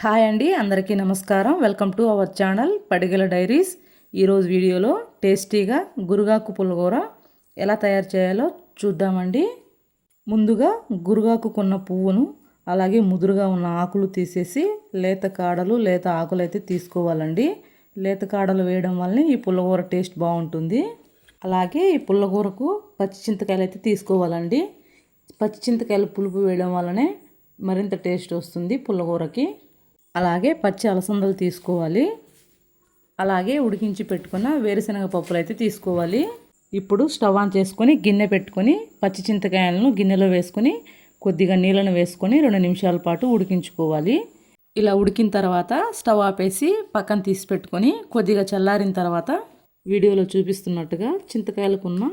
Hi అండి అందరికీ నమస్కారం. Welcome to our channel Padigala diaries. ఈరోజు వీడియోలో టేస్టీగా గురుగాకు పులిహోర ఎలా తయారు చేయాలో చూద్దామండి. ముందుగా గురుగాకుకున్న పువ్వును అలాగే ముదురుగా ఉన్న ఆకులు తీసేసి లేత కాడలు లేత ఆకులు అయితే తీసుకోవాలండి. లేత కాడలు వేయడం వల్ల ఈ పుల్లగూర టేస్ట్ బాగుంటుంది. అలాగే ఈ పుల్లగూరకు పచ్చి చింతకాయలు అయితే తీసుకోవాలండి. పచ్చి చింతకాయలు పులుపు వేయడం వల్లనే మరింత టేస్ట్ వస్తుంది పుల్లగూరకి అలాగే పచ్చి అలసందలు తీసుకోవాలి. అలాగే ఉడికించి పెట్టుకున్న వేరుశనగ పప్పులు అయితే తీసుకోవాలి. ఇప్పుడు స్టవ్ ఆన్ చేసుకొని గిన్నె పెట్టుకొని పచ్చి చింతకాయలను గిన్నెలో వేసుకొని కొద్దిగా నీళ్ళను వేసుకొని రెండు నిమిషాల పాటు ఉడికించుకోవాలి. ఇలా ఉడికిన తర్వాత స్టవ్ ఆపేసి పక్కన తీసి పెట్టుకొని కొద్దిగా చల్లారిన తర్వాత వీడియోలో చూపిస్తున్నట్టుగా చింతకాయలకున్న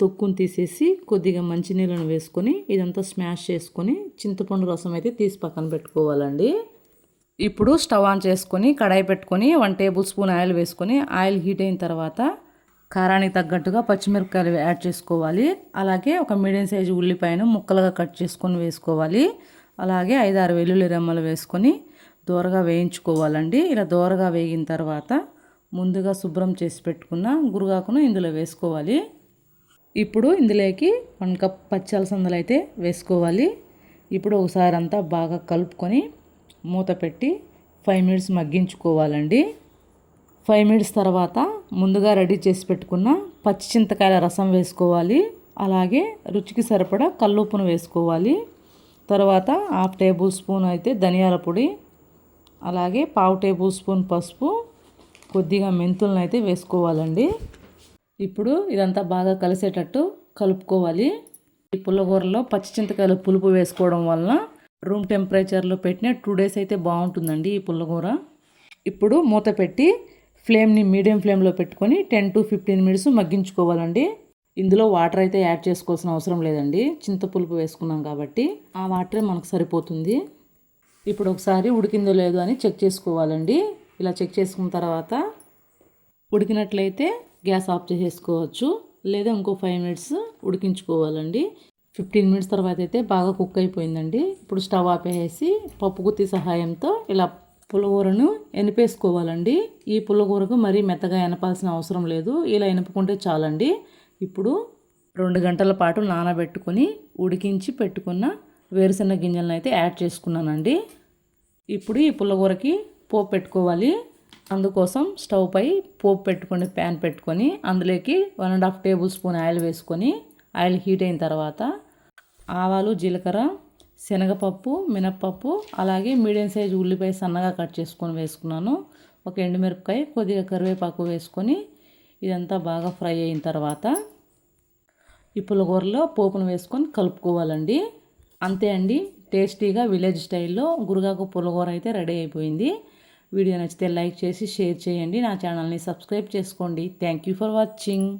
తొక్కును తీసేసి కొద్దిగా మంచినీళ్ళను వేసుకొని ఇదంతా స్మాష్ చేసుకొని చింతపండు రసం అయితే తీసి పక్కన పెట్టుకోవాలండి. ఇప్పుడు స్టవ్ ఆన్ చేసుకొని కడాయి పెట్టుకొని వన్ టేబుల్ స్పూన్ ఆయిల్ వేసుకొని ఆయిల్ హీట్ అయిన తర్వాత కారానికి తగ్గట్టుగా పచ్చిమిరపకాయలు యాడ్ చేసుకోవాలి. అలాగే ఒక మీడియం సైజు ఉల్లిపాయను ముక్కలుగా కట్ చేసుకొని వేసుకోవాలి. అలాగే ఐదారు వెల్లుల్లి రెమ్మలు వేసుకొని దూరగా వేయించుకోవాలండి. ఇలా దూరగా వేగిన తర్వాత ముందుగా శుభ్రం చేసి పెట్టుకున్న గురుగాకును ఇందులో వేసుకోవాలి. ఇప్పుడు ఇందులోకి వన్ కప్ పచ్చి అలసందలు అయితే వేసుకోవాలి. ఇప్పుడు ఒకసారి అంతా బాగా కలుపుకొని మూత పెట్టి ఫైవ్ మినిట్స్ మగ్గించుకోవాలండి. ఫైవ్ మినిట్స్ తర్వాత ముందుగా రెడీ చేసి పెట్టుకున్న పచ్చి చింతకాయల రసం వేసుకోవాలి. అలాగే రుచికి సరిపడా కల్లుప్పును వేసుకోవాలి. తర్వాత హాఫ్ టేబుల్ స్పూన్ అయితే ధనియాల పొడి అలాగే పావు టేబుల్ స్పూన్ పసుపు కొద్దిగా మెంతులను అయితే వేసుకోవాలండి. ఇప్పుడు ఇదంతా బాగా కలిసేటట్టు కలుపుకోవాలి. ఈ పుల్లగూరలో పచ్చి చింతకాయలు పులుపు వేసుకోవడం వలన రూమ్ టెంపరేచర్లో పెట్టిన టూ డేస్ అయితే బాగుంటుందండి ఈ పుల్లగూర. ఇప్పుడు మూత పెట్టి ఫ్లేమ్ని మీడియం ఫ్లేమ్లో పెట్టుకొని టెన్ టు ఫిఫ్టీన్ మినిట్స్ మగ్గించుకోవాలండి. ఇందులో వాటర్ అయితే యాడ్ చేసుకోవాల్సిన అవసరం లేదండి. చింతపులుపు వేసుకున్నాం కాబట్టి ఆ వాటరే మనకు సరిపోతుంది. ఇప్పుడు ఒకసారి ఉడికిందో లేదో అని చెక్ చేసుకోవాలండి. ఇలా చెక్ చేసుకున్న తర్వాత ఉడికినట్లయితే గ్యాస్ ఆఫ్ చేసేసుకోవచ్చు. లేదా ఇంకో ఫైవ్ మినిట్స్ ఉడికించుకోవాలండి. ఫిఫ్టీన్ మినిట్స్ తర్వాత అయితే బాగా కుక్ అయిపోయిందండి. ఇప్పుడు స్టవ్ ఆపేసి పప్పు గుత్తి సహాయంతో ఇలా పులగూరను ఎనిపేసుకోవాలండి. ఈ పులగూరకు మరీ మెత్తగా ఎనపాల్సిన అవసరం లేదు. ఇలా ఎనుపుకుంటే చాలండి. ఇప్పుడు రెండు గంటల పాటు నానబెట్టుకొని ఉడికించి పెట్టుకున్న వేరుశెనగ గింజలను అయితే యాడ్ చేసుకున్నానండి. ఇప్పుడు ఈ పుల్లగూరకి పోపు పెట్టుకోవాలి. అందుకోసం స్టవ్ పై పోపు పెట్టుకొని ప్యాన్ పెట్టుకొని అందులోకి one and half tablespoon oil వేసుకొని ఆయిల్ హీట్ అయిన తర్వాత ఆవాలు జీలకర్ర శనగపప్పు మినప్పప్పు అలాగే మీడియం సైజు ఉల్లిపాయ సన్నగా కట్ చేసుకొని వేసుకున్నాను. ఒక ఎండుమిరపకాయ కొద్దిగా కరివేపాకు వేసుకొని ఇదంతా బాగా ఫ్రై అయిన తర్వాత ఈ పులగూరలో పోపును వేసుకొని కలుపుకోవాలండి. అంతే అండి టేస్టీగా విలేజ్ స్టైల్లో గురుగాకు పులగూర అయితే రెడీ అయిపోయింది. వీడియో నచ్చితే లైక్ చేసి షేర్ చేయండి. నా ఛానల్ని సబ్స్క్రైబ్ చేసుకోండి. Thank you for watching.